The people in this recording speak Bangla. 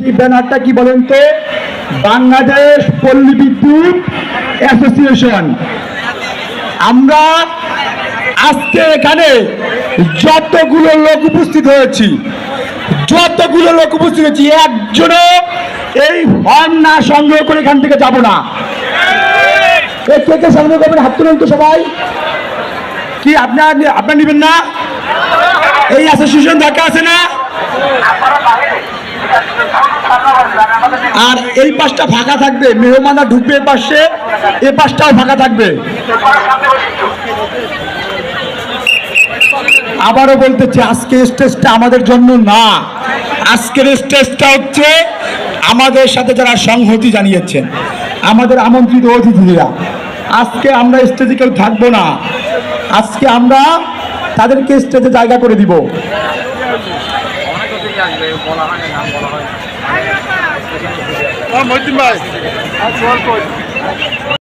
সেই ব্যানারটা কি বলেন তো? বাংলাদেশ পল্লী বিদ্যুৎ অ্যাসোসিয়েশন। আমরা আজকে এখানে যতগুলো লোক উপস্থিত হয়েছি, যতগুলো লোক উপস্থিত হয়েছি, একজনও এই হর্ন না সংগ্রহ করে এখান থেকে যাব না। সংগ্রহ করবেন? হাত তুলুন তো সবাই। কি, আপনার আপনার নেবেন না? এই অ্যাসোসিয়েশন ঢাকা আছে না? আর এই পাশটা ফাঁকা থাকবে, মেহমানরা ঢুকবে এ পাশে, এ পাশটাও ফাঁকা থাকবে। আবারও বলতেছি, আজকে স্টেজটা আমাদের জন্য না। আজকের স্টেজটা হচ্ছে আমাদের সাথে যারা সংহতি জানিয়েছেন, আমাদের আমন্ত্রিত অতিথিরা। আজকে আমরা স্টেজে কেউ থাকব না। আজকে আমরা তাদেরকে স্টেজে জায়গা করে দিব। মহিদ্দিন ভাই